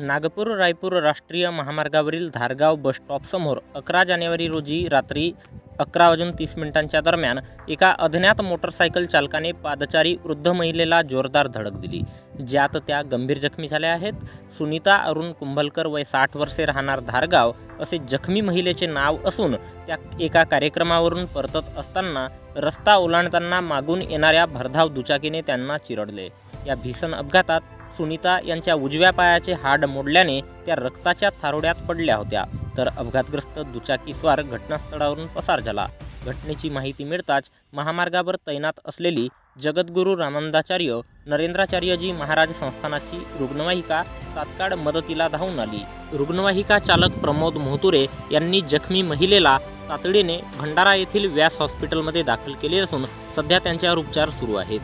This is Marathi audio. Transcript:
नागपूर रायपूर राष्ट्रीय महामार्गावरील धारगाव बस स्टॉपसमोर अकरा जानेवारी रोजी रात्री अकरा वाजून तीस मिनिटांच्या दरम्यान एका अज्ञात मोटरसायकल चालकाने पादचारी वृद्ध महिलेला जोरदार धडक दिली. ज्यात त्या गंभीर जखमी झाल्या आहेत. सुनीता अरुण कुंभलकर वय साठ वर्षे राहणार धारगाव असे जखमी महिलेचे नाव असून त्या एका कार्यक्रमावरून परतत असताना रस्ता ओलांडताना मागून येणाऱ्या भरधाव दुचाकीने त्यांना चिरडले. या भीषण अपघातात सुनीता यांच्या उजव्या पायाचे हाड मोडल्याने त्या रक्ताच्या थारोड्यात पडल्या होत्या. तर अपघातग्रस्त दुचाकीस्वार घटनास्थळावरून पसार झाला. घटनेची माहिती मिळताच महामार्गावर तैनात असलेली जगद्गुरू रामानंदाचार्य नरेंद्राचार्यजी महाराज संस्थानाची रुग्णवाहिका तात्काळ मदतीला धावून आली. रुग्णवाहिका चालक प्रमोद मोहतुरे यांनी जखमी महिलेला तातडीने भंडारा येथील व्यास हॉस्पिटलमध्ये दाखल केले असून सध्या त्यांच्यावर उपचार सुरू आहेत.